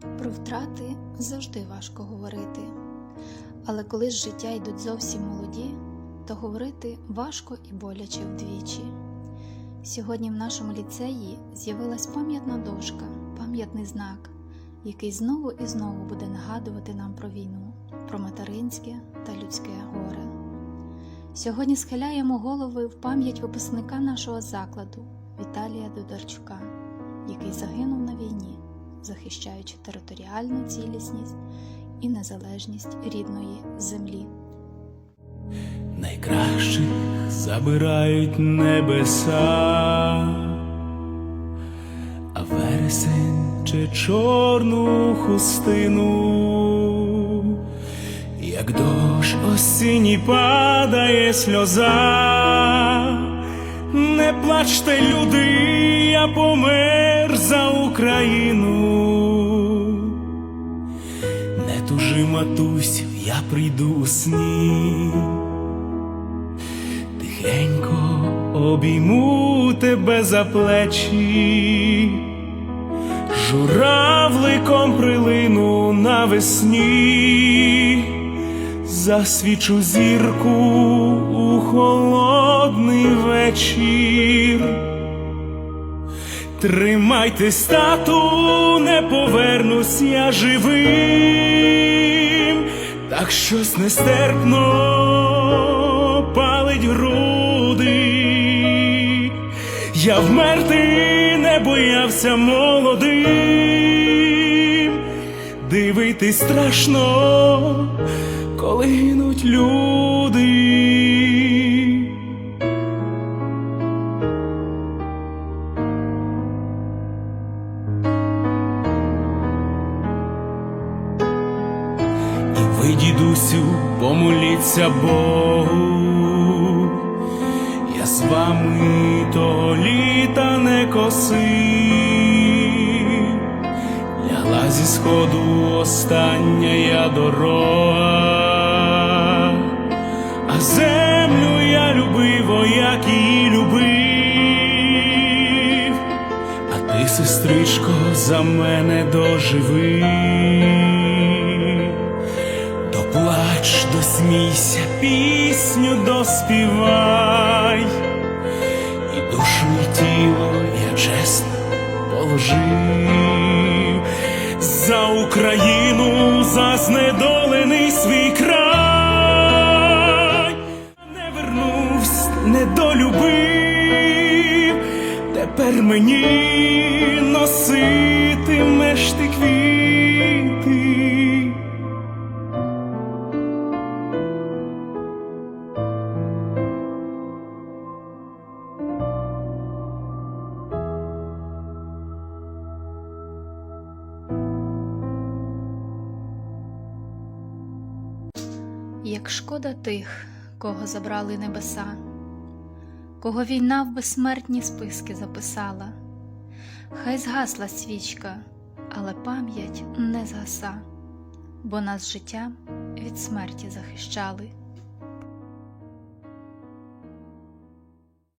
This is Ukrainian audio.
Про втрати завжди важко говорити, але коли з життя йдуть зовсім молоді, то говорити важко і боляче вдвічі. Сьогодні в нашому ліцеї з'явилась пам'ятна дошка, пам'ятний знак, який знову і знову буде нагадувати нам про війну, про материнське та людське горе. Сьогодні схиляємо голови в пам'ять випускника нашого закладу Віталія Дударчука, який загинув на війні, захищаючи територіальну цілісність і незалежність рідної землі. Найкращих забирають небеса, а вересень чи чорну хустину, як дощ осінній падає сльоза, не плачте, люди, я помер за Україну. Матусь, я прийду у сні. Тихенько обійму тебе за плечі, журавликом прилину навесні, засвічу зірку у холодний вечір. Тримайтесь, тату, не повернусь я живим, так щось нестерпно палить груди. Я вмерти не боявся молодим, дивитись страшно, коли гинуть люди. Дідусю, помоліться Богу, я з вами того літа не косив, лягла зі сходу остання я дорога, а землю я любив, о, як її любив, а ти, сестричко, за мене доживи. Доплач, досмійся, пісню доспівай, і душу, і тіло я чесно положив за Україну, за знедолений свій край, не вернувсь, не долюбив, тепер мені носитимеш ти квіти. Як шкода тих, кого забрали небеса, кого війна в безсмертні списки записала, хай згасла свічка, але пам'ять не згаса, бо нас життям від смерті захищали.